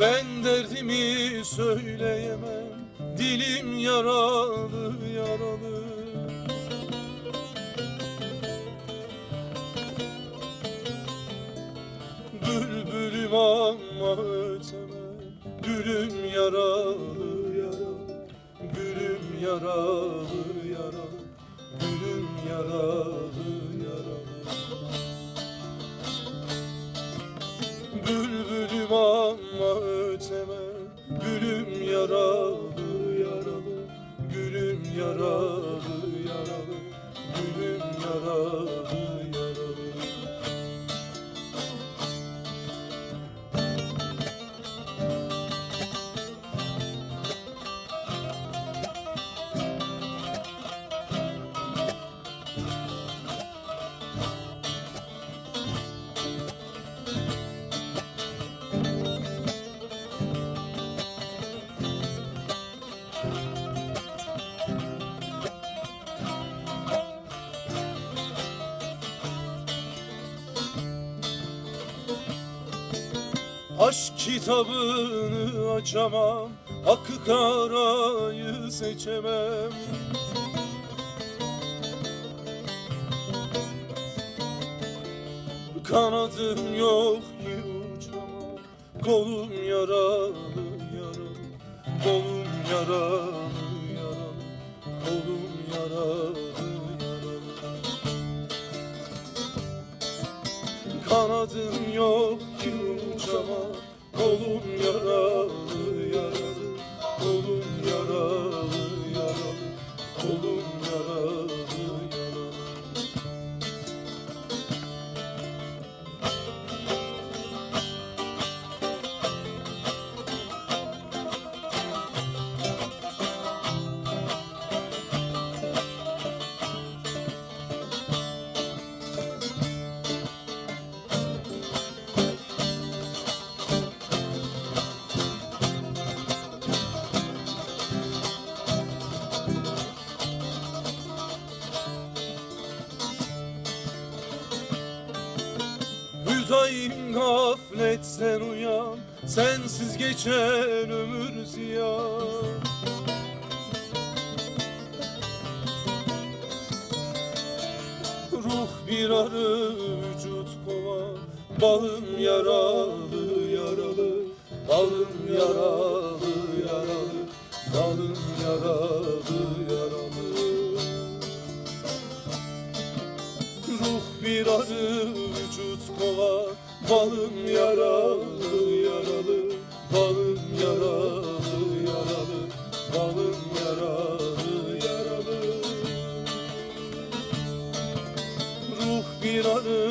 Ben derdimi söyleyemem Dilim yaralı yaralı. Bülbülüm ama ötemem Gülüm yaralı yaralı. Gülüm yaralı yaralı. Gülüm yaralı ama ötemem Gülüm Aşk kitabını açamam Akı karayı seçemem. Kanadım yok ki uçamam Kolum yaralı yaralı Kolum yaralı yaralı Kolum yaralı Kanadım yok ki uçamam Kolum yaralı Hüzayim gafletten uyan Sensiz geçen ömür ziyan. Ruh bir arı vücut kovan Balım yaralı yaralı Balım yaralı yaralı Balım yaralı yaralı. Ruh bir arı vücut kova Balım yaralı yaralı Balım yaralı yaralı Balım yaralı yaralı. Ruh bir Balım